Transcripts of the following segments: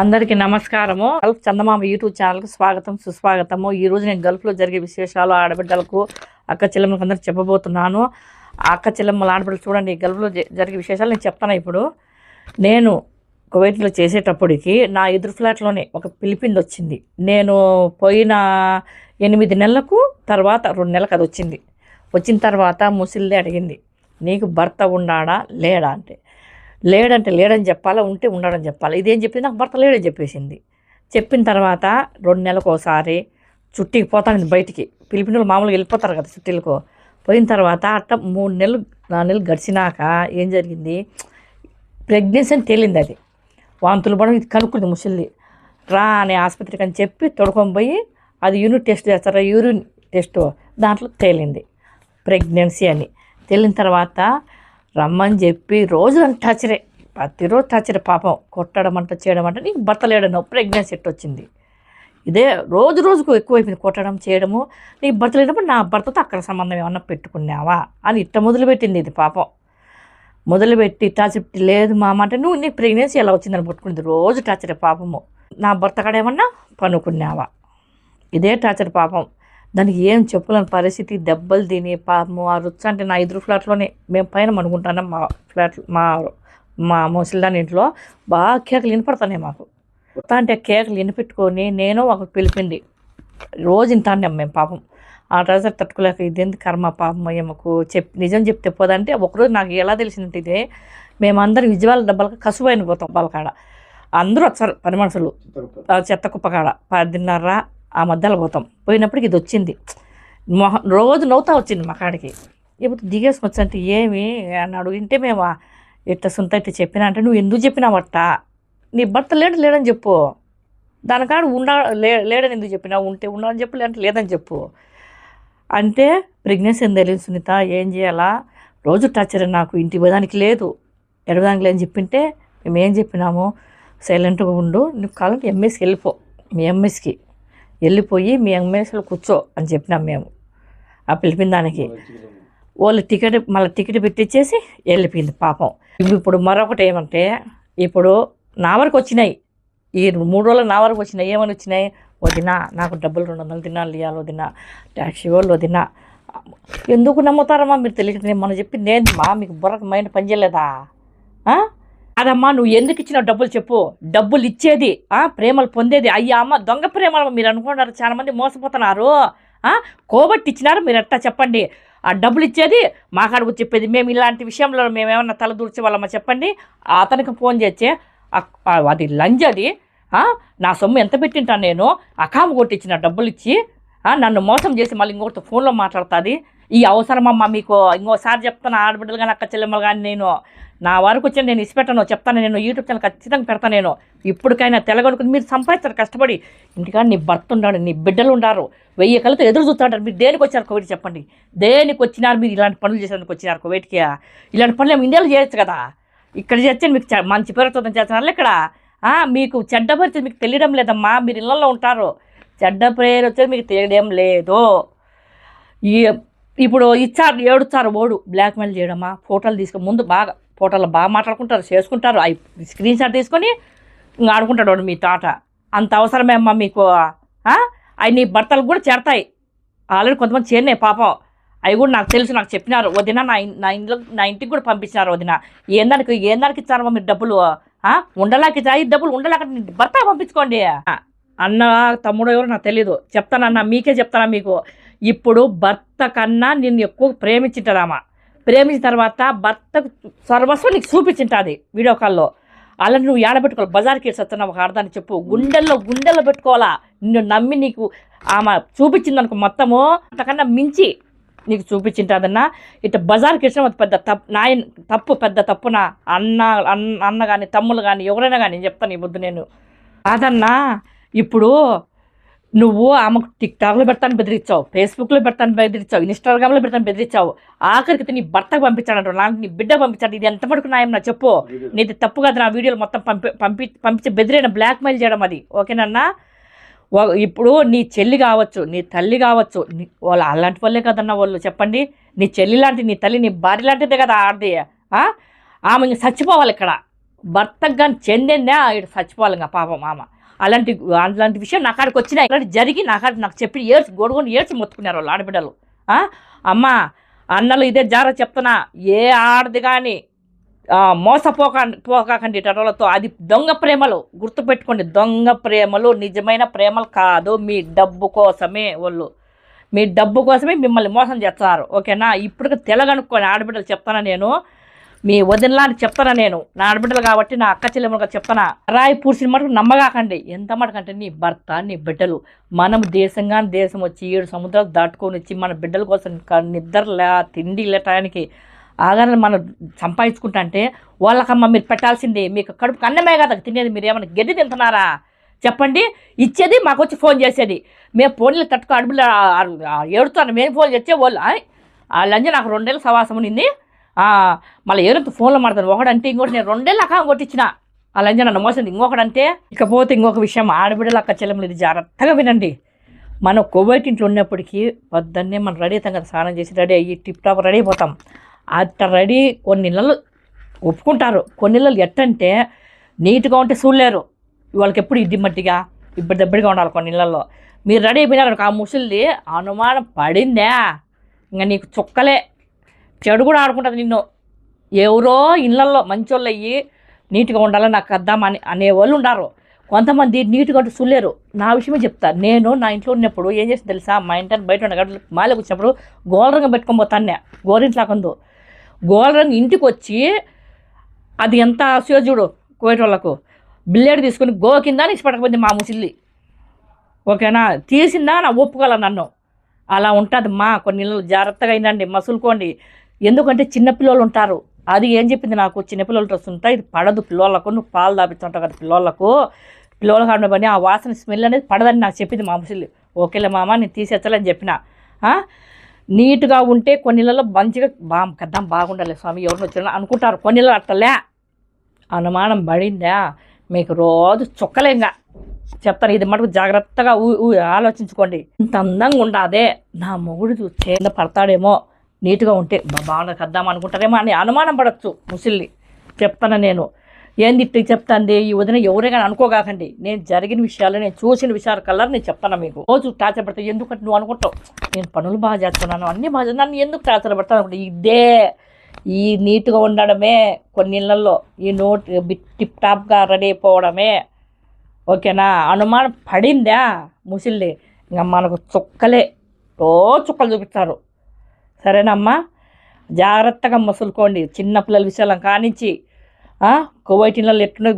అందరికీ నమస్కారము. గల్ఫ్ చందమామ యూట్యూబ్ ఛానల్కి స్వాగతం సుస్వాగతము. ఈ రోజు నేను గల్ఫ్లో జరిగే విశేషాలు ఆడబిడ్డలకు అక్క చెల్లెమ్మలకు అందరు చెప్పబోతున్నాను. అక్క చెల్లెమ్మల ఆడబిడ్డలు చూడండి గల్ఫ్లో జరిగే విశేషాలు నేను చెప్తాను ఇప్పుడు. నేను కువైట్లో చేసేటప్పటికి నా ఎదురు ఫ్లాట్లోనే ఒక పిలిపింది వచ్చింది. నేను పోయిన ఎనిమిది నెలలకు తర్వాత రెండు నెలలకు అది వచ్చింది. వచ్చిన తర్వాత ముసిల్దే అడిగింది నీకు భర్త ఉన్నాడా? లేడా? అంటే లేడంటే లేడని చెప్పాలా ఉంటే ఉండడం చెప్పాలి? ఇదేం చెప్పింది? నాకు భర్త లేడని చెప్పేసింది. చెప్పిన తర్వాత రెండు నెలలకు ఒకసారి చుట్టికి పోతాను బయటికి. పిలిపిన మామూలుగా వెళ్ళిపోతారు కదా చుట్టీలకు. పోయిన తర్వాత అట్ట మూడు నెలలు నాలుగు నెలలు గడిచినాక ఏం జరిగింది? ప్రెగ్నెన్సీ అని తేలింది అది. వాంతులు పడడం ఇది కనుక్కుంది ముసలిది రా అనే ఆసుపత్రికి అని చెప్పి తొడుకొని పోయి అది యూనిట్ టెస్ట్ చేస్తారా? యూరిన్ టెస్ట్ దాంట్లో తేలింది. ప్రెగ్నెన్సీ అని. తేలిన తర్వాత రమ్మని చెప్పి రోజు టచరే ప్రతిరోజు టచరే పాపం. కొట్టడం అంట చేయడం అంటే. నీకు భర్త లేడను ప్రెగ్నెన్సీ ఎట్ వచ్చింది. ఇదే రోజు రోజుకు ఎక్కువైపోయింది కొట్టడం చేయడము. నీకు భర్త లేనప్పుడు నా భర్తతో అక్కడ సంబంధం ఏమన్నా పెట్టుకున్నావా? అని ఇట్ట మొదలుపెట్టింది ఇది పాపం. మొదలుపెట్టి టార్చర్ లేదు మామ అంటే నువ్వు నీకు ప్రెగ్నెన్సీ ఎలా వచ్చిందని పట్టుకుంది. రోజు టార్చర్ పాపము. నా భర్త కాడ ఏమన్నా పనుకున్నావా? ఇదే టార్చర్ పాపం. దానికి ఏం చెప్పులేని పరిస్థితి దెబ్బలు తిని పాపము. ఆ రుచి అంటే నా ఎదురు ఫ్లాట్లోనే మేము పైన అనుకుంటాను మా ఫ్లాట్ మా మా ముసలిదాని ఇంట్లో. బాగా కేకలు వినపడతాయి మాకు. అంటే కేకలు వినిపెట్టుకొని నేను ఒక పిలిపింది. రోజు ఇంతాన్నాం మేము పాపం. ఆ టార్చర్ తట్టుకోలేక ఇదేంది కర్మ పాపం ఏమకు చెప్ నిజం చెప్తే పోదంటే ఒకరోజు నాకు ఎలా తెలిసిందంటే ఇదే మేమందరం విజయవాడ డబ్బాలకు కసువైన పోతాం వాళ్ళకాడ అందరూ వచ్చారు పని మనుషులు. చెత్త కుప్ప. కాడ పదిన్నర ఆ మధ్యలో పోతాం. పోయినప్పటికి ఇది వచ్చింది. మొహ రోజు నవ్వుతా వచ్చింది మా కాడికి. ఇప్పుడు దిగేసి వచ్చంటే ఏమి? అని అడిగింటే మేము ఇట్ట సుంత ఇట్లా చెప్పినా? అంటే నువ్వు ఎందుకు చెప్పినావట్ట? నీ భర్త లేడు లేడని చెప్పు. దానికాడ ఉండ లే లేడని ఎందుకు చెప్పినావు ఉంటే ఉండాలని చెప్పు లేదంటే లేదని చెప్పు. అంటే ప్రెగ్నెన్సీ అని తెలియదు సునీత ఏం చేయాలా? రోజు టచర్ నాకు ఇంటి పోదానికి లేదు. ఎడవదానికి లేదని చెప్పింటే మేము ఏం చెప్పినాము? సైలెంట్గా ఉండు. నువ్వు కావాలంటే ఎంఎస్కి వెళ్ళిపో. మీ ఎంఎస్కి. వెళ్ళిపోయి మీ ఎంఎస్లో కూర్చో అని చెప్పినాం మేము. ఆ పిలిపిన దానికి. వాళ్ళు టికెట్ మళ్ళీ టికెట్ పెట్టించేసి వెళ్ళిపోయింది పాపం. ఇప్పుడు మరొకటి ఏమంటే ఇప్పుడు నా వరకు వచ్చినాయి. ఈ మూడు రోజులు నా వరకు వచ్చినాయి. ఏమని వచ్చినాయి? వదినా నాకు డబ్బులు రెండు వందలు తినాలి ఇవ్వాలి వదినా ట్యాక్సీ వాళ్ళు వదినా. ఎందుకు నమ్ముతారమ్మా మీరు తెలియదు మనం చెప్పి నేను మా మీకు బుర్రకు మైండ్ పనిచేయలేదా? అదమ్మా నువ్వు ఎందుకు ఇచ్చినావు డబ్బులు చెప్పు. డబ్బులు ఇచ్చేది ఆ ప్రేమలు పొందేది. అయ్యా అమ్మ దొంగ ప్రేమలు మీరు అనుకున్నారు చాలామంది మోసపోతున్నారు. కోబట్టి ఇచ్చినారు మీరు ఎట్టా చెప్పండి? ఆ డబ్బులు ఇచ్చేది మా కాడకు చెప్పేది. మేము ఇలాంటి విషయంలో మేము ఏమన్నా తల వాళ్ళమా చెప్పండి? అతనికి ఫోన్ చేస్తే అది లంజ్ అది నా సొమ్ము ఎంత పెట్టింటాను నేను? అకాము కొట్టించిన డబ్బులు ఇచ్చి నన్ను మోసం చేసి మళ్ళీ ఇంకొకటి ఫోన్లో మాట్లాడుతుంది. ఈ అవసరమమ్మా మీకు ఇంకోసారి చెప్తాను ఆడబిడ్డలు కానీ అక్క చెల్లెమ్మలు కానీ నేను. నా వరకు వచ్చి నేను ఇసిపెట్టను చెప్తాను నేను యూట్యూబ్ ఛానల్ ఖచ్చితంగా పెడతాను నేను. ఇప్పటికైనా తెలగొనుకుని మీరు సంపాదిస్తారు కష్టపడి. ఇంటికాడ నీ భర్త ఉన్నాడు నీ బిడ్డలు ఉన్నారు. వెయ్యి కళ్ళతో ఎదురు చూస్తుంటారు మీరు దేనికి వచ్చారు కోవిడ్ చెప్పండి. దేనికి వచ్చినారు మీరు ఇలాంటి పనులు చేసేందుకు వచ్చినారు కోవిడ్కి? ఇలాంటి పనులు ఏమి ఇండియాలో చేయొచ్చు కదా? ఇక్కడ చేస్తే మీకు మంచి పేరు వస్తుందని చేస్తున్నారు ఇక్కడ. మీకు చెడ్డ పరిస్థితి మీకు తెలియడం లేదమ్మా మీరు ఇళ్ళల్లో ఉంటారు. చెడ్డ పేరు వచ్చేది మీకు తెలియడం లేదు. ఈ ఇప్పుడు ఇచ్చారు ఏడుస్తారు ఓడు. బ్లాక్మెయిల్ చేయడమా? ఫోటోలు తీసుకుని ముందు బాగా ఫోటోలు బాగా మాట్లాడుకుంటారు చేసుకుంటారు. అవి స్క్రీన్ షాట్ తీసుకొని ఇంకా ఆడుకుంటాడు వాడు మీ తాట అంత అవసరమే అమ్మా మీకు అవి నీ భర్తలకు కూడా చేరతాయి. ఆల్రెడీ కొంతమంది చేరినాయి పాపం. అవి కూడా నాకు తెలుసు నాకు చెప్పినారు. వదిన నా నా ఇంట్లో నా ఇంటికి కూడా పంపించినారు వదిన. ఏం దానికి ఇచ్చారమ్మా మీరు డబ్బులు? ఉండలాకి చాయి ఈ డబ్బులు ఉండలేక భర్త పంపించుకోండి. అన్న తమ్ముడు ఎవరు నాకు తెలియదు చెప్తానన్నా మీకే చెప్తానా మీకు? ఇప్పుడు భర్త కన్నా నిన్ను ఎక్కువ ప్రేమించింటారామా ప్రేమించిన తర్వాత భర్తకు సర్వస్వం నీకు చూపించింటుంది వీడియో కాల్లో అలా నువ్వు ఏడబెట్టుకోవాలి. బజార్కి వస్తున్నా ఒక అర్థాన్ని చెప్పు. గుండెల్లో గుండెల్లో పెట్టుకోవాలా? నిన్ను నమ్మి నీకు ఆమె చూపించింది అనుకో మొత్తము అంతకన్నా మించి నీకు చూపించింటుందన్నా. ఇట్లా బజార్కి ఇష్టం అది పెద్ద తప్పు నాయ తప్పు పెద్ద తప్పున? అన్న అన్న అన్న కానీ తమ్ముళ్ళు కానీ ఎవరైనా కానీ నేను చెప్తాను ఈ బుద్ధి నేను. కాదన్నా ఇప్పుడు నువ్వు ఆమెకు టిక్టాక్లో పెడతాను బెదిరించావు ఫేస్బుక్లో పెడతాను బెదిరించావు ఇన్స్టాగ్రామ్లో పెడతాను బెదిరించావు ఆఖరికి నీ భర్తకు పంపించాడంట నాకు నీ బిడ్డ పంపించాడు. ఇది ఎంత మటుకు న్యాయం నా చెప్పు. నీది తప్పు కదా నా వీడియోలు మొత్తం పంపి పంపి పంపించి బెదిరైన బ్లాక్మెయిల్ చేయడం అది. ఓకేనన్నా ఇప్పుడు నీ చెల్లి కావచ్చు నీ తల్లి కావచ్చు వాళ్ళు అలాంటి వాళ్ళే కదన్నా వాళ్ళు చెప్పండి. నీ చెల్లి లాంటి నీ తల్లి నీ భార్య లాంటిదే కదా ఆడది. ఆమె చచ్చిపోవాలి ఇక్కడ. భర్తకు కానీ చెందిందే ఇటు చచ్చిపోవాలి ఇంకా పాపం మామ అలాంటి అలాంటి విషయం నా కాడికి వచ్చినాయి. ఇలాంటి జరిగి నా కాడికి నాకు చెప్పి ఏడ్చి గొడవని ఏడ్చి మొత్తుకున్నారు వాళ్ళు ఆడబిడ్డలు. అమ్మ అమ్మా అన్నలు ఇదే జాగ్రత్త చెప్తున్నా. ఏ ఆడది కానీ మోసపోక పోకాకండి టటోలతో అది దొంగ ప్రేమలు. గుర్తుపెట్టుకోండి దొంగ ప్రేమలు నిజమైన ప్రేమలు కాదు. మీ డబ్బు కోసమే వాళ్ళు. మీ డబ్బు కోసమే మిమ్మల్ని మోసం చేస్తున్నారు. ఓకేనా? ఇప్పుడు తెలగనుక్కొని ఆడబిడ్డలు చెప్తానా నేను. మీ వదినలాని చెప్తానా నేను? నా ఆడబిడ్డలు కాబట్టి నా అక్క చెల్లెమ్మ చెప్తానా? రాయి పూర్చిన మటుకు నమ్మగాకండి. ఎంత మటుకంటే నీ భర్త నీ బిడ్డలు మనం దేశంగా దేశం వచ్చి ఏడు సముద్రాలు దాటుకొని వచ్చి మన బిడ్డల కోసం నిద్ర లే తిండి లేటానికి ఆగానే మనం సంపాదించుకుంటా అంటే వాళ్ళకమ్మ మీరు పెట్టాల్సింది. మీకు కడుపు అన్నమే కదా తినేది. మీరు ఏమైనా గడ్డి తింటున్నారా? చెప్పండి. ఇచ్చేది మాకు వచ్చి ఫోన్ చేసేది. మేము ఫోన్లు తట్టుకో అడుగులు ఏడుతాను మేము ఫోన్ చేస్తే వాళ్ళు ఆయ్, ఆ లంజ నాకు రెండేళ్ళు సవాసం ఉన్నింది. మళ్ళీ ఏరుతో ఫోన్లో మాడతాను ఒకడంటే ఇంకోటి నేను రెండేళ్ళు అక్క కొట్టించిన. అలా నన్ను మోసింది. ఇంకొకడంటే ఇకపోతే ఇంకొక విషయం ఆడబిడ్డలు అక్క చెల్లెములు ఇది జాగ్రత్తగా వినండి. మనం కోవైట్ ఇంట్లో ఉన్నప్పటికీ పొద్దున్నే మనం రెడీ అవుతాం కదా స్నానం చేసి రెడీ అయ్యి టిప్ టాప్ రెడీ అయిపోతాం. అట్ట రెడీ కొన్ని నెలలు ఒప్పుకుంటారు. కొన్ని నెలలు ఎట్టంటే నీట్గా ఉంటే చూడలేరు వాళ్ళకి ఎప్పుడు ఇడ్డి మట్టిగా? ఇప్పుడు దెబ్బడిగా ఉండాలి కొన్ని ఇళ్ళల్లో మీరు రెడీ అయిపోయినారు ఆ ముసలిది అనుమానం పడిందా? ఇంకా నీకు చుక్కలే. చెడు కూడా ఆడుకుంటుంది నిన్ను. ఎవరో ఇళ్ళల్లో మంచోళ్ళు అయ్యి నీట్గా ఉండాలని నాకు అద్దామని అనేవాళ్ళు ఉండారు. కొంతమంది నీట్గా ఉంటే చూడలేరు నా విషయమే చెప్తా. నేను నా ఇంట్లో ఉన్నప్పుడు ఏం చేసి తెలుసా? మా ఇంటర్ బయట ఉన్న గడ్డలు మాలకు వచ్చినప్పుడు గోలరంగా పెట్టుకొని పోతానే గోరింట్లాకందు. గోలరంగా ఇంటికి వచ్చి అది ఎంత ఆశయో చూడు కోయట వాళ్ళకు బిల్లేడు తీసుకొని గో కింద ఇష్టపడకపోయింది మా ముసిల్లి. ఓకేనా? తీసిందా నా ఒప్పుకోవాలి నన్ను? అలా ఉంటుంది మా. కొన్ని ఇళ్ళు జాగ్రత్తగా అయిందండి. మసులుకోండి. ఎందుకంటే చిన్నపిల్లలు ఉంటారు. అది ఏం చెప్పింది నాకు? చిన్నపిల్లల డ్రెస్ ఉంటాయి ఇది పడదు పిల్లలకు నువ్వు పాలు దాపిస్తుంటావు కదా పిల్లలకు పిల్లలు కావడం పని ఆ వాసన స్మెల్ అనేది పడదని నాకు చెప్పింది మా ముసలి. ఓకేలే మామ నేను తీసేచ్చలేని చెప్పిన. నీట్గా ఉంటే కొన్నిళ్ళలో మంచిగా బా కద్దాం బాగుండాలి స్వామి ఎవరిని వచ్చినా అనుకుంటారు. కొన్నిళ్ళు అట్టలే. అనుమానం పడిందా? మీకు రోజు చుక్కలేంగా చెప్తాను ఇది మటుకు జాగ్రత్తగా ఊ ఊ ఆలోచించుకోండి. ఇంత అందంగా ఉండాదే నా మొగుడు చూస్తే పడతాడేమో. నీట్గా ఉంటే బాగా కద్దాం అనుకుంటారేమో అని అనుమానం పడచ్చు ముసిల్ని చెప్తాను నేను. ఏంది ఇట్లా చెప్తాంది? ఈ వదిన ఎవరే కానీ అనుకోగాకండి. నేను జరిగిన విషయాలు నేను చూసిన విషయాల కల్లా నేను చెప్తాను మీకు? రోజు టార్చర్ పెడతా ఎందుకంటే నువ్వు అనుకుంటావు? నేను పనులు బాగా చేస్తున్నాను అన్నీ బాగా నన్ను ఎందుకు టార్చర్ పెడతాను అనుకుంటా? ఇదే ఈ నీట్గా ఉండడమే కొన్ని ఇళ్ళల్లో ఈ నోట్ టిప్ టాప్గా రెడీ అయిపోవడమే. ఓకేనా? అనుమానం పడిందా ముసిల్ని ఇంకా మనకు చుక్కలే. ఓ చుక్కలు చూపిస్తారు. సరేనమ్మా? జాగ్రత్తగా మసులుకోండి. చిన్నపిల్లల విషయాలను కానించి ఆ, కువైట్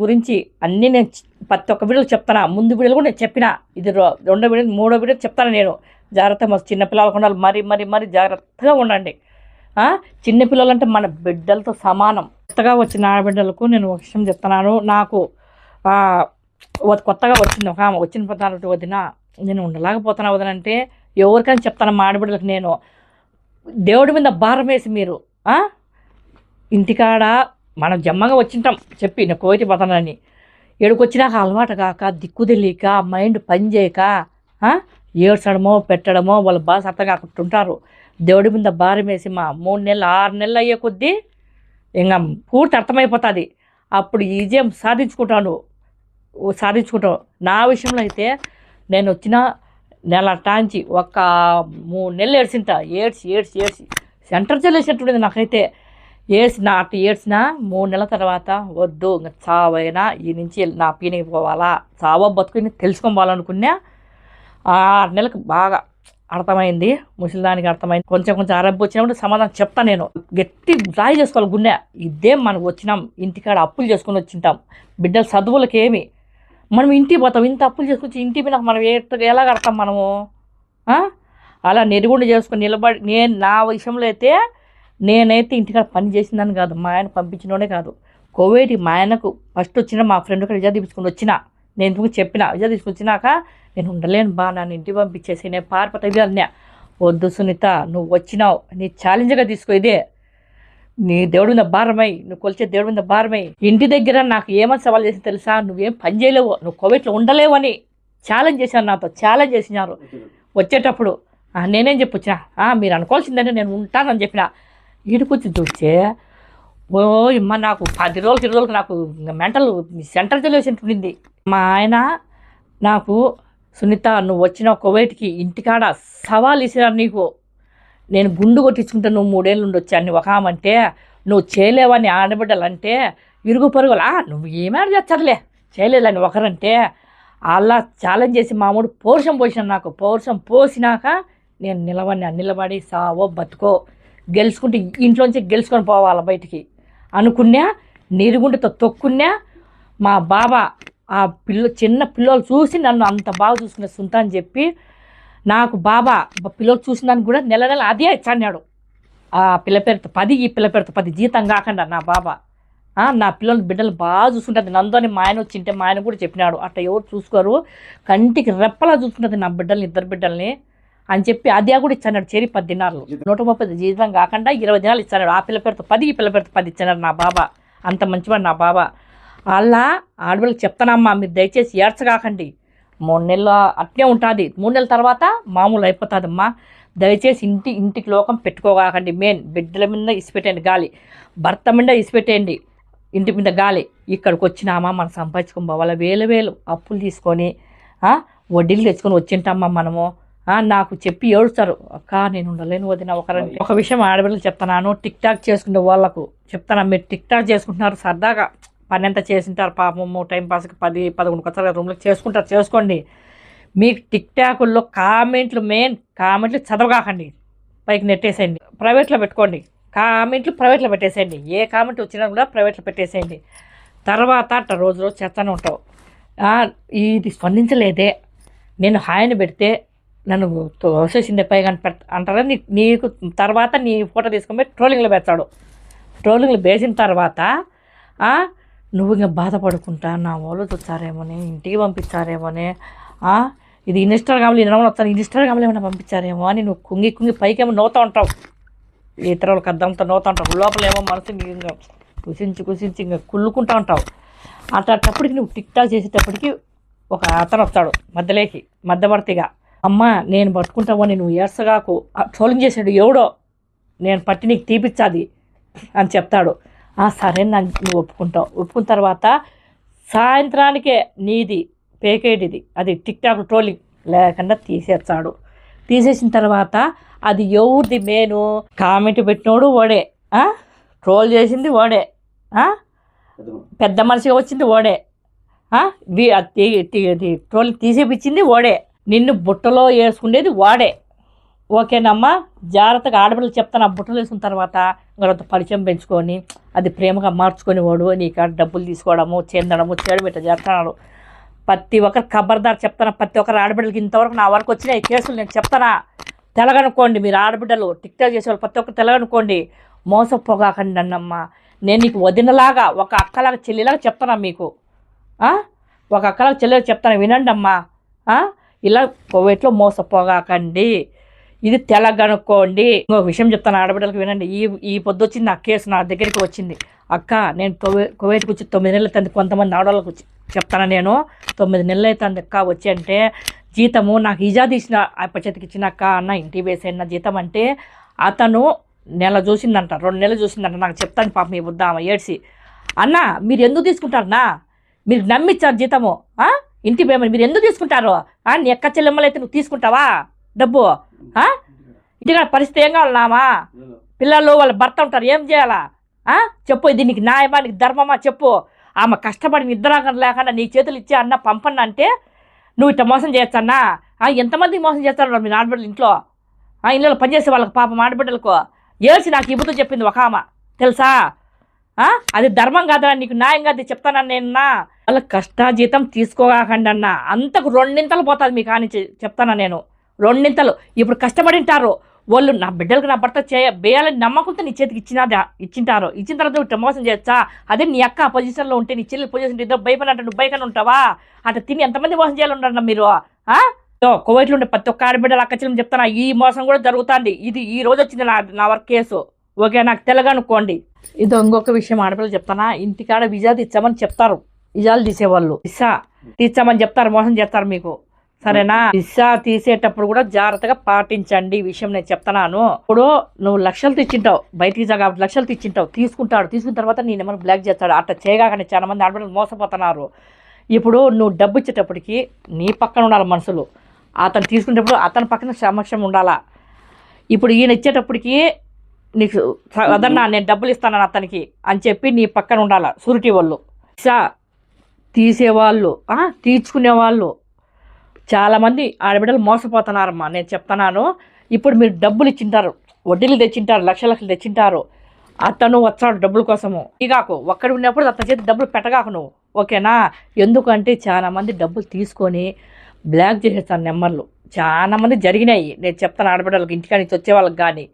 గురించి అన్నీ నేను ప్రతి ఒక్క వీడియోలు చెప్తాను ముందు వీడియోలు కూడా నేను చెప్పిన. ఇది రెండో వీడియో మూడో వీడియో చెప్తాను నేను. జాగ్రత్త మస్తు చిన్నపిల్లలకు ఉండాలి. మరి మరి మరి జాగ్రత్తగా ఉండండి. చిన్నపిల్లలు అంటే మన బిడ్డలతో సమానం. కొత్తగా వచ్చిన ఆడబిడ్డలకు నేను ఒక విషయం చెప్తున్నాను. నాకు కొత్తగా వచ్చింది ఒక ఆమె వచ్చిన పదార్థ వదిన నేను ఉండలేకపోతున్నా వదినంటే ఎవరికైనా చెప్తాను మా ఆడబిడ్డలకు నేను. దేవుడి మీద భారం వేసి మీరు ఇంటికాడ మనం జమ్మగా వచ్చింటాం చెప్పి నేను కోయిటి పోతానని ఏడుకొచ్చినాక అలవాటు కాక దిక్కు తెలియక మైండ్ పని చేయక ఏడ్చడమో పెట్టడమో వాళ్ళు బాగా అర్థం కాకుండా ఉంటారు దేవుడి మీద భారం వేసి మా మూడు నెలలు ఆరు నెలలు అయ్యే కొద్దీ ఇంకా పూర్తి అర్థమైపోతుంది. అప్పుడు ఈ సాధించుకుంటాను. సాధించుకుంటాం నా విషయంలో అయితే నేను వచ్చిన నెల టాంచి ఒక మూడు నెలలు ఏడ్చింట ఏడ్చి ఏడ్చి ఏడ్చి. సెంటర్ చెల్లేసినట్టుండేది నాకైతే. ఏడ్చిన అటు ఏడ్చిన మూడు నెలల తర్వాత వద్దు ఇంకా చావైనా ఈ నుంచి నా పీనికి పోవాలా. చావో బతుకుని తెలుసుకోవాలనుకున్నా ఆరు నెలలకు బాగా అర్థమైంది. ముసలిదానికి అర్థమైంది. కొంచెం కొంచెం అరబ్బు వచ్చినప్పుడు సమాధానం చెప్తా నేను. గట్టి రాయి చేసుకోవాలి గుండె. ఇదే మనకు వచ్చినాం ఇంటికాడ అప్పులు చేసుకుని వచ్చింటాం. బిడ్డల చదువులకేమి ఏమి మనం ఇంటికి పోతాం. ఇంత అప్పులు చేసుకొచ్చి ఇంటి మీద మనం ఎలా కడతాం మనము? అలా నెరుగుండి చేసుకొని నిలబడి నేను నా విషయంలో అయితే నేనైతే ఇంటికాడ పని చేసిందని కాదు. మా ఆయన పంపించినోడే కాదు. కోవిడ్ మా ఆయనకు ఫస్ట్ వచ్చిన మా ఫ్రెండ్ ఒక విజయ తీసుకుని వచ్చిన. నేను ఎందుకు చెప్పిన? విజయ తీసుకొచ్చినాక నేను ఉండలేను బా నన్ను ఇంటికి పంపించేసి నేను పారిపోతా ఇది అన్నా వద్దు సునీత నువ్వు వచ్చినావు. నీ ఛాలెంజ్గా తీసుకో ఇదే. నీ దేవుడి మీద భారమై నువ్వు కొలిచే దేవుడి మీద భారమై ఇంటి దగ్గర నాకు ఏమని సవాల్ చేసి తెలుసా? నువ్వేం పని చేయలేవు నువ్వు కోవిడ్లో ఉండలేవు అని ఛాలెంజ్ చేశాను నాతో ఛాలెంజ్ చేసినారు. వచ్చేటప్పుడు నేనేం చెప్పొచ్చిన? మీరు అనుకోవాల్సిందంటే నేను ఉంటానని చెప్పిన. ఈడుకొచ్చి చూస్తే ఓ ఇమ్మ నాకు పది రోజులకి ఇరవై రోజులకి నాకు మెంటల్ సెంటర్ తెలియసి ఉండింది. మా ఆయన నాకు సునీత నువ్వు వచ్చిన కువైట్కి ఇంటికాడ సవాల్ ఇచ్చినారు నీకు. నేను గుండు కొట్టించుకుంటే నువ్వు మూడేళ్ళు ఉండొచ్చు. అని ఒక ఆమంటే నువ్వు చేయలేవని ఆడబిడ్డలంటే ఇరుగు పరుగులా. నువ్వు ఏమేమి చేస్తారులే చేయలేదని ఒకరంటే. అలా ఛాలెంజ్ చేసి మామూడు పౌరుషం పోసిన నాకు. పౌరుషం పోసినాక నేను నిలవని నిలబడి సావో బతుకో. గెలుచుకుంటే ఇంట్లోంచి గెలుచుకొని పోవాలి బయటికి. అనుకున్నా నిరుగుండితో తొక్కున్నా మా బాబా ఆ పిల్ల చిన్న పిల్లలు చూసి నన్ను అంత బాగా చూసుకునే సుంత అని చెప్పి నాకు బాబా పిల్లలు చూసినాను కూడా నెల నెల అదే ఇచ్చాడు. ఆ పిల్ల పేరుతో పది ఈ పిల్ల పేరుతో పది జీతం కాకుండా నా బాబా. నా పిల్లలు బిడ్డలు బాగా చూసుకుంటుంది. నందోని మా ఆయన వచ్చింటే మా ఆయన కూడా చెప్పినాడు. అట్లా ఎవరు చూసుకోరు. కంటికి రెప్పలా చూసుకుంటుంది నా బిడ్డల్ని ఇద్దరు బిడ్డల్ని అని చెప్పి అదే కూడా ఇచ్చాడు చేరి పది దినాలు. నూట ముప్పై జీతం కాకుండా ఇరవై దినాలు ఇచ్చాడు. ఆ పిల్ల పేరుతో పది ఈ పిల్ల పేరుతో పది ఇచ్చాడు నా బాబా. అంత మంచివాడు నా బాబా. అలా ఆడవాళ్ళకి చెప్తానమ్మా మీరు దయచేసి ఏడ్చగాకండి మూడు నెలలు అట్నే ఉంటుంది. మూడు నెలల తర్వాత మామూలు అయిపోతుందమ్మా. దయచేసి ఇంటి ఇంటికి లోకం పెట్టుకోగాకండి. మెయిన్ బిడ్డల మీద ఇసిపెట్టండి గాలి. భర్త మీద ఇసిపెట్టేయండి ఇంటి మీద గాలి. ఇక్కడికి వచ్చినామా మనం సంపాదించుకొని పోవాలా? వేలు వేలు అప్పులు తీసుకొని వడ్డీలు తెచ్చుకొని వచ్చింటామా మనము? నాకు చెప్పి ఏడుస్తారు. అక్క నేను ఉండలేను వదిన ఒకరంటే ఒక విషయం ఆడపిల్లలు చెప్తున్నాను. టిక్ టాక్ చేసుకునే వాళ్ళకు చెప్తాను మీరు టిక్ టాక్ చేసుకుంటున్నారు సరదాగా. పని ఎంత చేసింటారు పాపము టైం పాస్కి పది పదకొండు కొత్త రూమ్లో చేసుకుంటారు చేసుకోండి. మీకు టిక్ టాకుల్లో కామెంట్లు మెయిన్ కామెంట్లు చదవగాకండి పైకి నెట్టేసేయండి. ప్రైవేట్లో పెట్టుకోండి. కామెంట్లు ప్రైవేట్లో పెట్టేసేయండి. ఏ కామెంట్ వచ్చినా కూడా ప్రైవేట్లో పెట్టేసేయండి. తర్వాత అట్ట రోజు రోజు చేస్తూనే ఉంటావు. ఇది స్పందించలేదే. నేను హాయిని పెడితే నన్ను తోసేసింది పైగా పెట్ట అంటారా? నీ నీకు తర్వాత నీ ఫోటో తీసుకొని ట్రోలింగ్లో పెడతాడు. ట్రోలింగ్లో వేసిన తర్వాత నువ్వు ఇంకా బాధపడుకుంటా నా వాళ్ళు చూస్తారేమోని ఇంటికి పంపించారేమోని ఇది ఇన్స్టాగ్రామ్లో ఇన్న వస్తాను ఇన్స్టాగ్రామ్లో ఏమైనా పంపించారేమో అని నువ్వు కుంగి కుంగి పైకేమో నవ్వుతూ ఉంటావు. ఇతర వాళ్ళకి అర్థంతో నవ్వుతూ ఉంటావు. లోపల ఏమో మనసు నీకు ఇంకా కుసించి కుసించి ఇంకా కుళ్ళుకుంటూ ఉంటావు. అట్లాంటప్పటికి నువ్వు టిక్ టాక్ చేసేటప్పటికి ఒక అతను వస్తాడు మధ్యలోకి మధ్యవర్తిగా. అమ్మ నేను పట్టుకుంటామని నువ్వు ఏడ్సగాకు ట్రోలింగ్ చేసాడు ఎవడో నేను పట్టి నీకు తీపిచ్చాది అని చెప్తాడు. సరే నన్ను నువ్వు ఒప్పుకుంటావు. ఒప్పుకున్న తర్వాత సాయంత్రానికే నీది పేకేటిది అది టిక్ టాక్ ట్రోలింగ్ లేకుండా తీసేస్తాడు. తీసేసిన తర్వాత అది ఎవరిది మేను? కామెంట్ పెట్టినోడు ఓడే ట్రోల్ చేసింది ఓడే పెద్ద మనిషిగా వచ్చింది ఓడే అది తీ- తీ- అది ట్రోల్ తీసేపిచ్చింది ఓడే నిన్ను బుట్టలో వేసుకునేది వాడే. ఓకేనమ్మా జాగ్రత్తగా ఆడపిల్లలు చెప్తాను. ఆ బుట్టలు వేసుకున్న తర్వాత తర్వాత పరిచయం పెంచుకొని అది ప్రేమగా మార్చుకునేవాడు వాడు కాడ డబ్బులు తీసుకోవడము చెందడము చెడు పెట్ట చేస్తున్నాడు ప్రతి ఒక్కరు ఖబర్దార్ చెప్తాను ప్రతి ఒక్కరు ఆడబిడ్డలకి ఇంతవరకు నా వరకు వచ్చిన ఈ కేసులు నేను చెప్తానా? తెలగనుకోండి మీరు ఆడబిడ్డలు టిక్టాక్ చేసేవాళ్ళు ప్రతి ఒక్కరు తెలగనుకోండి. మోసపోగాకండి నన్నమ్మ. నేను నీకు వదినలాగా ఒక అక్కలాగా చెల్లిలాగా చెప్తానా మీకు? ఒక అక్కలాగా చెల్లెలు చెప్తాను? వినండి అమ్మా ఇలా కోవిడ్లో మోసపోగాకండి. ఇది తెలగనుకోండి. ఇంకొక విషయం చెప్తాను ఆడబిడ్డలకు వినండి. ఈ ఈ పొద్దు వచ్చింది నా కేసు నా దగ్గరికి వచ్చింది. అక్క నేను కోవే కువైట్కి వచ్చి తొమ్మిది నెలలు అవుతుంది. కొంతమంది ఆడవాళ్ళకు వచ్చి చెప్తాను నేను. తొమ్మిది నెలలు అవుతుంది అక్క వచ్చి అంటే జీతము నాకు ఇజాది ఇచ్చిన అప్పచేతికి ఇచ్చిన అక్క అన్న ఇంటికి వేసేయండి జీతం అంటే అతను నెల చూసిందంట రెండు నెలలు చూసిందంట. నాకు చెప్తాను పాపం మీ బుద్ధ ఆమె ఏడ్చి. అన్న మీరు ఎందుకు తీసుకుంటారన్నా మీరు నమ్మిచ్చారు జీతము ఇంటి పేమెంట్ మీరు ఎందుకు తీసుకుంటారు? ఆ? నీ చెల్లెమ్మలు అయితే నువ్వు తీసుకుంటావా? డబ్బు ఇంటికాడ పరిస్థితి ఏం కావాలన్నామా పిల్లలు వాళ్ళ భర్త ఉంటారు ఏం చేయాలా? చెప్పు ఇది నీకు న్యాయమా నీకు ధర్మమా చెప్పు. ఆమె కష్టపడి నిద్రాగం లేకుండా నీ చేతులు ఇచ్చి అన్న పంపన్న అంటే నువ్వు ఇట్లా మోసం చేయొచ్చన్నా? ఎంతమందికి మోసం చేస్తారు మీ ఆడబిడ్డలు ఇంట్లో? ఆ ఇళ్ళలో పనిచేసే వాళ్ళకి పాపం ఆడబిడ్డలకు. ఏడ్చి నాకు ఇబ్బుతో చెప్పింది ఒక ఆమె. తెలుసా? అది ధర్మం కాదా నీకు న్యాయం కాదు చెప్తానని నేనున్నా. వాళ్ళ కష్టాజీతం తీసుకోకండి అన్న అంతకు రెండింతలు పోతుంది మీకు అని చెప్తానా నేను. రెండింతలు. ఇప్పుడు కష్టపడింటారు. వాళ్ళు నా బిడ్డలకు నా భర్త చేయ వేయాలని నమ్మకంతో నీ చేతికి ఇచ్చినాదా ఇచ్చింటారు. ఇచ్చిన తర్వాత నువ్వు మోసం చేయొచ్చా అదే నీ అక్క పొజిషన్లో ఉంటే నీ చెల్లి పొజిషన్ ఇద్దరు అంటే నువ్వు భయకని ఉంటావా? అట్లా తిని ఎంతమంది మోసం చేయాలన్నారన్న మీరు? ఆ? కువైట్లో ఉండే ప్రతి ఒక్క ఆడబిడ్డలు అక్క చెల్లి చెప్తాను ఈ మోసం కూడా జరుగుతుంది. ఇది ఈ రోజు వచ్చింది నా నా వర్క్ కేసు. ఓకే నాకు తెలగనుకోండి ఇది ఇంకొక విషయం ఆడపిల్లలు చెప్తానా ఇంటికాడ విజయాలు ఇచ్చామని చెప్తారు. విజాలు తీసేవాళ్ళు. ఇస్సా తీర్చామని చెప్తారు మోసం చేస్తారు మీకు. సరేనా? విసా తీసేటప్పుడు కూడా జాగ్రత్తగా పాటించండి ఈ విషయం నేను చెప్తున్నాను. ఇప్పుడు నువ్వు లక్షలు తెచ్చింటావు బయటికి జా కాబట్టి లక్షలు తెచ్చింటావు తీసుకుంటాడు. తీసుకున్న తర్వాత నేను ఏమైనా బ్లాక్ చేస్తాడు. అట్లా చేయగానే చాలా మంది ఆడపిల్లలు మోసపోతున్నారు. ఇప్పుడు నువ్వు డబ్బు ఇచ్చేటప్పటికి నీ పక్కన ఉండాలి మనుషులు. అతను తీసుకునేటప్పుడు అతని పక్కన సమక్షం ఉండాలా? ఇప్పుడు ఈయన ఇచ్చేటప్పటికి నీకు అదన్నా నేను డబ్బులు ఇస్తాను అతనికి అని చెప్పి నీ పక్కన ఉండాలా? సూరిటీ వాళ్ళు. సా తీసేవాళ్ళు తీర్చుకునేవాళ్ళు. చాలామంది ఆడబిడ్డలు మోసపోతున్నారమ్మా నేను చెప్తున్నాను. ఇప్పుడు మీరు డబ్బులు ఇచ్చింటారు వడ్డీలు తెచ్చింటారు లక్ష లక్షలు తెచ్చింటారు. అతను వచ్చాడు డబ్బుల కోసము. ఇగాకు ఒక్కడు ఉన్నప్పుడు అతని చేతి డబ్బులు పెట్టగాకు నువ్వు ఓకేనా? ఎందుకంటే చాలామంది డబ్బులు తీసుకొని బ్లాక్ చేసేస్తాను నెంబర్లు. చాలా మంది జరిగినాయి. నేను చెప్తాను ఆడబిడ్డలకు ఇంటికాడి నుంచి వచ్చే వాళ్ళకి కానీ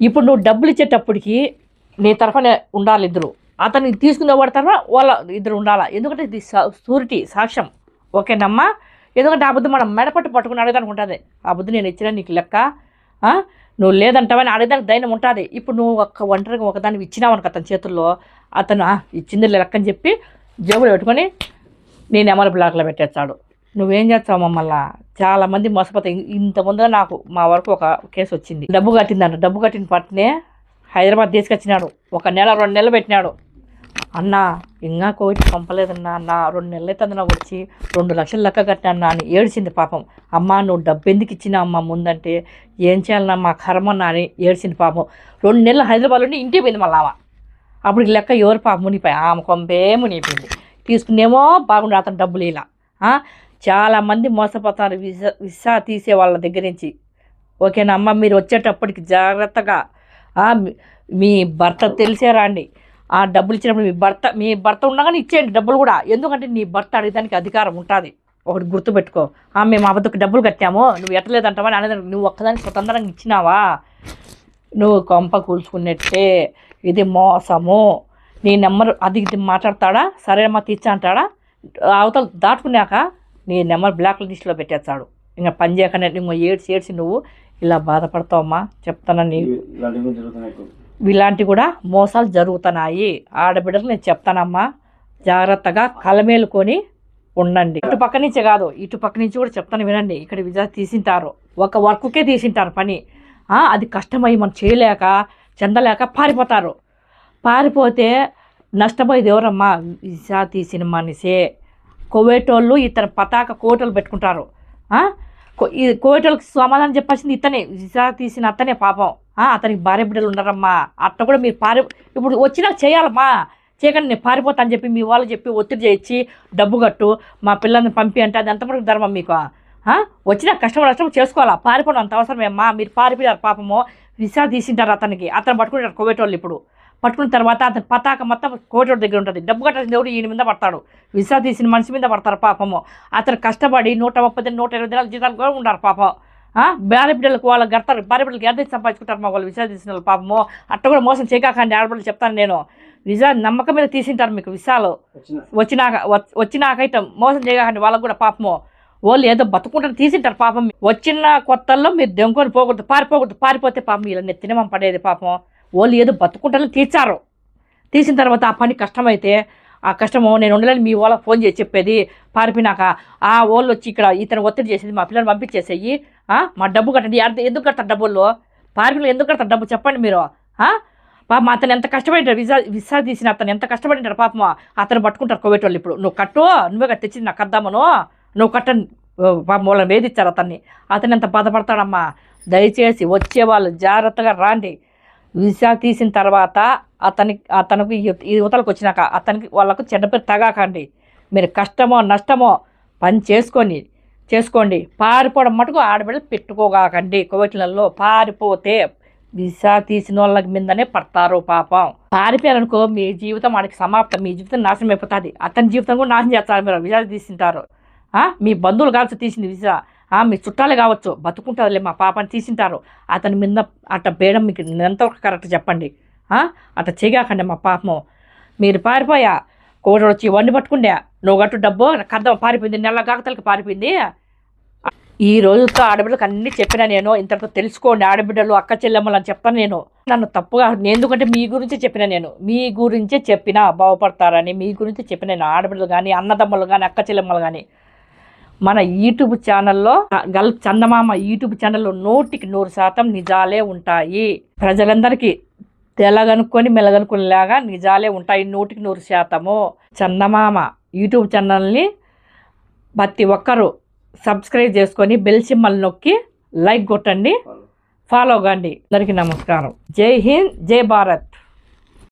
ఇప్పుడు నువ్వు డబ్బులు ఇచ్చేటప్పటికి నీ తరఫున ఉండాలి ఇద్దరు. అతన్ని తీసుకునే వాడి తరఫున వాళ్ళ ఇద్దరు ఉండాలా? ఎందుకంటే ఇది సూరిటీ సాక్ష్యం. ఓకేనమ్మా? ఎందుకంటే ఆ బుద్ధి మనం మెడపట్టు పట్టుకుని అడగదనుకుంటుంది ఉంటుంది. ఆ బుద్ధి నేను ఇచ్చిన నీకు లెక్క? నువ్వు లేదంటావని అడగదానికి ధైర్యం ఉంటుంది. ఇప్పుడు నువ్వు ఒక్క ఒంటరిగా ఒకదాన్ని ఇచ్చినావు అనుకో అతని చేతుల్లో అతను ఇచ్చింది లెక్క అని చెప్పి జేబులో పెట్టుకొని నేను ఎమల బ్లాక్లో పెట్టేస్తాడు. నువ్వేం చేస్తావు మమ్మల్ని చాలా మంది మోసపోతాయి ఇంత ముందుగా నాకు మా వరకు ఒక కేసు వచ్చింది. డబ్బు కట్టిందంట. డబ్బు కట్టిన పట్టినే హైదరాబాద్ తీసుకొచ్చినాడు. ఒక నెల రెండు నెలలు పెట్టినాడు. అన్న ఇంకా కోవిడ్ పంపలేదన్నా అన్న రెండు నెలల తన వచ్చి రెండు లక్షలు లెక్క కట్టాను అని ఏడ్చింది పాపం. అమ్మ నువ్వు డబ్బు ఎందుకు ఇచ్చినా అమ్మ ముందంటే ఏం చేయాలన్నా మా కర్మన్నా అని ఏడ్చింది పాపం. రెండు నెలలు హైదరాబాద్లో ఉండి ఇంటికి పోయింది మళ్ళీ ఆమె. అప్పుడు లెక్క ఎవరు పాపం మునిపోయి ఆమె కొంపే మునిపోయింది తీసుకునేమో బాగుండే అతను డబ్బులు ఇలా. చాలామంది చాలా మంది మోసపోతారు విసా విసా తీసే వాళ్ళ దగ్గర నుంచి. ఓకేనా అమ్మ మీరు వచ్చేటప్పటికి జాగ్రత్తగా మీ- భర్త తెలిసే రాండి ఆ డబ్బులు ఇచ్చినప్పుడు మీ భర్త మీ భర్త ఉండగానే ఇచ్చేయండి డబ్బులు కూడా. ఎందుకంటే నీ భర్త అడిగడానికి అధికారం ఉంటుంది. ఒకటి గుర్తుపెట్టుకో ఆ, మేము అబద్ధకు డబ్బులు కట్టాము. నువ్వు ఎట్టలేదంటావా అనేది నువ్వు ఒక్కదానికి స్వతంత్రంగా ఇచ్చినావా? నువ్వు కొంప కూల్చుకున్నట్టే. ఇది మోసము. నీ నెంబర్ అది ఇది మాట్లాడతాడా? సరే అమ్మా తీర్చా అంటాడా? అవతల దాటుకున్నాక నీ నెంబర్ బ్లాక్ లిస్ట్లో పెట్టేస్తాడు. ఇంకా పని చేయకనే ఇంకో ఏడ్చి ఏడ్చి నువ్వు ఇలా బాధపడతావమ్మా? చెప్తాను నీకు? ఇలాంటివి కూడా మోసాలు జరుగుతున్నాయి. ఆడబిడ్డలు నేను చెప్తానమ్మా జాగ్రత్తగా కలమేలుకొని ఉండండి. ఇటు పక్క నుంచే కాదు ఇటు పక్క నుంచి కూడా చెప్తాను వినండి. ఇక్కడ విజా తీసింటారు. ఒక వర్క్కే తీసింటారు పని. అది కష్టమై మనం చేయలేక చెందలేక పారిపోతారు. పారిపోతే నష్టపోయేది ఎవరమ్మా? విజా తీసిన మనిషే. కోవేటోళ్ళు ఇతర పతాక కోటలు పెట్టుకుంటారు. కో- ఈ కోవేటోళ్ళకి సమాధానం చెప్పాల్సింది ఇతనే. విజా తీసిన అతనే పాపం. అతనికి భార్య బిడ్డలు ఉన్నారమ్మా. అట్ట కూడా మీరు పారి ఇప్పుడు వచ్చినా చేయాలమ్మా. చేయకండి నేను పారిపోతా అని చెప్పి మీ వాళ్ళు చెప్పి ఒత్తిడి చేయించి డబ్బు కట్టు మా పిల్లల్ని పంపి అంటే అది ఎంతవరకు ధర్మం మీకు? వచ్చినా కష్టం నష్టం చేసుకోవాలా? పారిపోవడం అంత అవసరమేమ్మా మీరు పారిపోయారు పాపము. విసా తీసింటారు అతనికి. అతను పట్టుకుంటారు కోవేటోళ్ళు ఇప్పుడు. పట్టుకున్న తర్వాత అతని పతాక మొత్తం కోటోడి దగ్గర ఉంటుంది. డబ్బు కట్టాల్సిన ఎవరు ఈయన మీద పడతాడు? విసా తీసిన మనిషి మీద పడతారు పాపము. అతను కష్టపడి నూట ముప్పై నూట ఇరవై దినాల జీతాలు కూడా ఉంటారు పాపం. బిడ్డలకు వాళ్ళకి గడతారు బిడ్డలకు ఎంత సంపాదించుకుంటారు మా వాళ్ళు విసా తీసిన వాళ్ళు పాపము. అట్ట కూడా మోసం చేయకండి ఆడబిడ్డలు చెప్తాను నేను. విసా నమ్మకం మీద తీసింటారు మీకు విసాలు వచ్చిన. వచ్చినాక వచ్- వచ్చినాకైతే మోసం చేయకండి వాళ్ళకు కూడా పాపము. వాళ్ళు ఏదో బతుకుంటారు తీసింటారు పాపం. వచ్చిన కొత్తల్లో మీరు దెంకొని పోకూడదు పారిపోకూడదు పారిపోతే పాపం ఇలా నెత్తిన పడేది పాపం. వాళ్ళు ఏదో బతుకుంటారో తీర్చారు. తీసిన తర్వాత ఆ పని కష్టమైతే ఆ కష్టము నేను ఉండలేని మీ వాళ్ళకి ఫోన్ చేసి చెప్పేది. పారిపోయినాక ఆ వాళ్ళు వచ్చి ఇక్కడ ఇతను ఒత్తిడి చేసేది మా పిల్లల్ని పంపించేసేయి. మా డబ్బు కట్టండి. ఎంత- ఎందుకు కడతారు డబ్బుల్లో పారిపోయిన ఎందుకు కడతారు డబ్బు? చెప్పండి మీరు. పాప పాపం అతను ఎంత కష్టపడింటారు విసా విసా తీసిన అతను ఎంత కష్టపడింటారు పాపం. అతను పట్టుకుంటారు కోవేటోళ్ళు ఇప్పుడు. నువ్వు కట్టు నువ్వే కదా తెచ్చింది నాకు కద్దామను నువ్వు. కట్టని పాపం వాళ్ళని వేధిచ్చారు అతన్ని. అతను ఎంత బాధపడతాడమ్మా. దయచేసి వచ్చేవాళ్ళు జాగ్రత్తగా రాండి. విసా తీసిన తర్వాత అతనికి అతనికి ఈ- ఈ యువతలకు వచ్చినాక అతనికి వాళ్ళకు చెడ్డ పేరు తగాకండి. మీరు కష్టమో నష్టమో పని చేసుకొని చేసుకోండి. పారిపోవడం మటుకు ఆడబిడ్డలు పెట్టుకోగాకండి. కోవిట్లలో పారిపోతే విసా తీసిన వాళ్ళ మీదనే పడతారు పాపం. పారిపోయారనుకో మీ జీవితం వాడికి సమాప్తం మీ జీవితం నాశనం అయిపోతుంది. అతని జీవితం కూడా నాశనం చేస్తారు. మీరు విజా తీసింటారు. మీ బంధువులు కావచ్చు తీసింది విజా మీ చుట్టాలు కావచ్చు బతుకుంటుందిలే మా పాపని తీసింటారు. అతని మీద అట్ట పేయడం మీకు ఎంతవరకు కరెక్ట్ చెప్పండి. అత చేయకండి మా పాపము. మీరు పారిపోయా. కోడి వచ్చి వండి పట్టుకుండే. నువ్వు గట్టు డబ్బు కర్దం పారిపోయింది నెల కాకతలకి పారిపోయింది. ఈ రోజుతో ఆడబిడ్డలకు అన్నీ చెప్పిన నేను. ఇంతటితో తెలుసుకోండి ఆడబిడ్డలు అక్క చెల్లెమ్మలు అని చెప్తాను నేను. నన్ను తప్పుగా నేను ఎందుకంటే మీ గురించే చెప్పిన నేను. మీ గురించే చెప్పిన బాగుపడతారని మీ గురించి చెప్పిన నేను. ఆడబిడ్డలు కానీ అన్నదమ్ములు కానీ అక్క చెల్లెమ్మలు కానీ మన యూట్యూబ్ ఛానల్లో గల్ఫ్ చందమామ యూట్యూబ్ ఛానల్లో నూటికి నూరు శాతం నిజాలే ఉంటాయి. ప్రజలందరికీ తెలగనుకొని మెలగనుకునేలాగా నిజాలే ఉంటాయి నూటికి నూరు శాతము. చందమామ యూట్యూబ్ ఛానల్ని ప్రతి ఒక్కరూ సబ్స్క్రైబ్ చేసుకొని బెల్ సింబల్ నొక్కి లైక్ కొట్టండి. ఫాలో కండి. అందరికీ నమస్కారం. జై హింద్ జై భారత్.